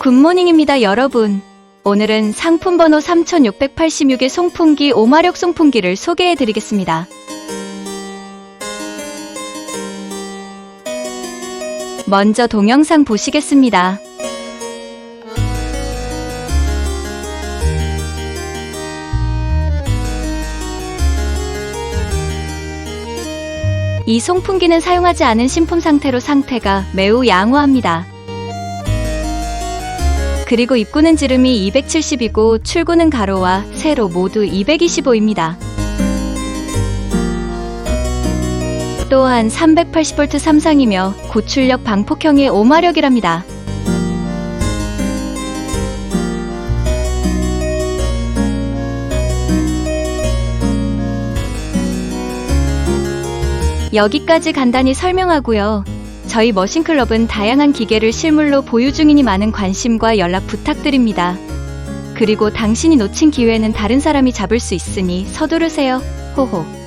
굿모닝입니다, 여러분. 오늘은 상품 번호 3686의 송풍기 오마력 송풍기를 소개해 드리겠습니다. 먼저 동영상 보시겠습니다. 이 송풍기는 사용하지 않은 신품 상태로 상태가 매우 양호합니다. 그리고 입구는 지름이 270이고 출구는 가로와 세로 모두 225입니다. 또한 380V 삼상이며 고출력 방폭형의 오마력이랍니다. 여기까지 간단히 설명하고요. 저희 머신클럽은 다양한 기계를 실물로 보유 중이니 많은 관심과 연락 부탁드립니다. 그리고 당신이 놓친 기회는 다른 사람이 잡을 수 있으니 서두르세요. 호호.